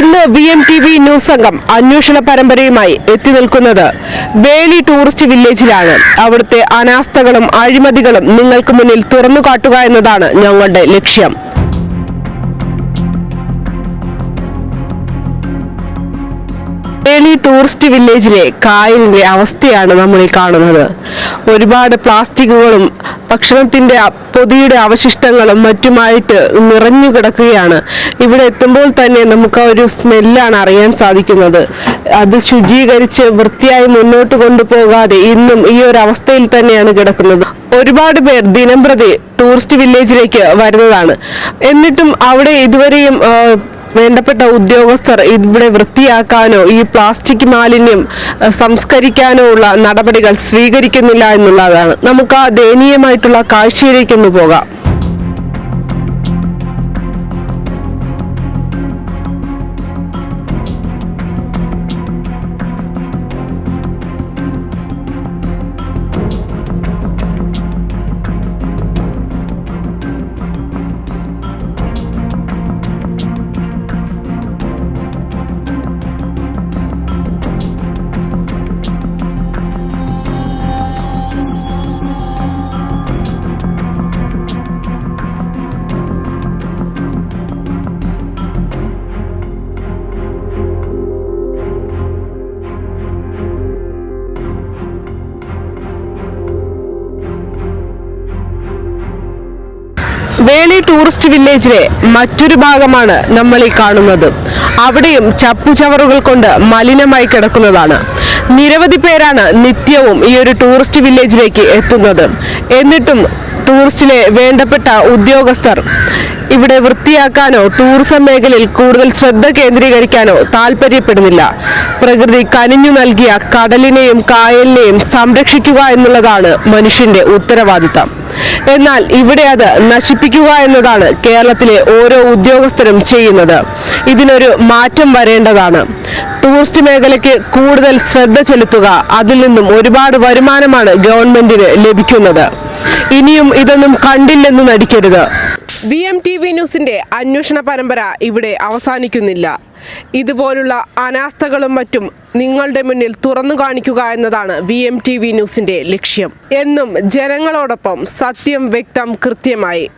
ഇന്ന് V M T V news സംഘം അന്വേഷണ പരമ്പരയുമായി എത്തി നിൽക്കുന്നത് വേളി ടൂറിസ്റ്റ് വില്ലേജിലാണ്. അവിടുത്തെ അനാസ്ഥകളും അഴിമതികളും നിങ്ങൾക്ക് മുന്നിൽ തുറന്നു കാട്ടുക എന്നതാണ് ഞങ്ങളുടെ ലക്ഷ്യം. വേളി ടൂറിസ്റ്റ് വില്ലേജിലെ കായലിന്റെ അവസ്ഥയാണ് നമ്മൾ ഈ കാണുന്നത്. ഒരുപാട് പ്ലാസ്റ്റിക്കുകളും ഭക്ഷണത്തിന്റെ പൊതിയുടെ അവശിഷ്ടങ്ങളും മറ്റുമായിട്ട് നിറഞ്ഞു കിടക്കുകയാണ് ഇവിടെ എത്തുമ്പോൾ തന്നെ നമുക്ക് ഒരു സ്മെല്ലാണ് അറിയാൻ സാധിക്കുന്നത്. അത് ശുചീകരിച്ച് വൃത്തിയായി മുന്നോട്ട് കൊണ്ടുപോകാതെ ഇന്നും ഈ ഒരു അവസ്ഥയിൽ തന്നെയാണ് കിടക്കുന്നത്. ഒരുപാട് പേർ ദിനംപ്രതി ടൂറിസ്റ്റ് വില്ലേജിലേക്ക് വരുന്നതാണ്. എന്നിട്ടും അവിടെ ഇതുവരെയും വേണ്ടപ്പെട്ട ഉദ്യോഗസ്ഥർ ഇവിടെ വൃത്തിയാക്കാനോ ഈ പ്ലാസ്റ്റിക് മാലിന്യം സംസ്കരിക്കാനോ ഉള്ള നടപടികൾ സ്വീകരിക്കുന്നില്ല എന്നുള്ളതാണ്. നമുക്ക് ആ ദയനീയമായിട്ടുള്ള കാഴ്ചയിലേക്കൊന്ന് പോകാം. വേളി ടൂറിസ്റ്റ് വില്ലേജിലെ മറ്റൊരു ഭാഗമാണ് നമ്മൾ ഈ കാണുന്നത്. അവിടെയും ചപ്പുചവറുകൾ കൊണ്ട് മലിനമായി കിടക്കുന്നതാണ്. നിരവധി പേരാണ് നിത്യവും ഈ ഒരു ടൂറിസ്റ്റ് വില്ലേജിലേക്ക് എത്തുന്നത്. എന്നിട്ടും ടൂറിസ്റ്റിലെ വേണ്ടപ്പെട്ട ഉദ്യോഗസ്ഥർ ഇവിടെ വൃത്തിയാക്കാനോ ടൂറിസം മേഖലയിൽ കൂടുതൽ ശ്രദ്ധ കേന്ദ്രീകരിക്കാനോ താല്പര്യപ്പെടുന്നില്ല പ്രകൃതി കനിഞ്ഞു നൽകിയ കടലിനെയും കായലിനെയും സംരക്ഷിക്കുക എന്നുള്ളതാണ് മനുഷ്യന്റെ ഉത്തരവാദിത്തം. എന്നാൽ ഇവിടെ അത് നശിപ്പിക്കുക എന്നതാണ് കേരളത്തിലെ ഓരോ ഉദ്യോഗസ്ഥരും ചെയ്യുന്നത്. ഇതിനൊരു മാറ്റം വരേണ്ടതാണ്. ടൂറിസ്റ്റ് മേഖലയ്ക്ക് കൂടുതൽ ശ്രദ്ധ ചെലുത്തുക അതിൽ നിന്നും ഒരുപാട് വരുമാനമാണ് ഗവൺമെന്റിന് ലഭിക്കുന്നത്. ഇനിയും ഇതൊന്നും കണ്ടില്ലെന്ന് നടിക്കരുത്. വി എം ടി വി ന്യൂസിന്റെ അന്വേഷണ പരമ്പര ഇവിടെ അവസാനിക്കുന്നില്ല. ഇതുപോലുള്ള അനാസ്ഥകളും മറ്റും നിങ്ങളുടെ മുന്നിൽ തുറന്നു കാണിക്കുക എന്നതാണ് വി എം ടി വി ന്യൂസിന്റെ ലക്ഷ്യം. എന്നും ജനങ്ങളോടൊപ്പം സത്യം വ്യക്തം കൃത്യമായി.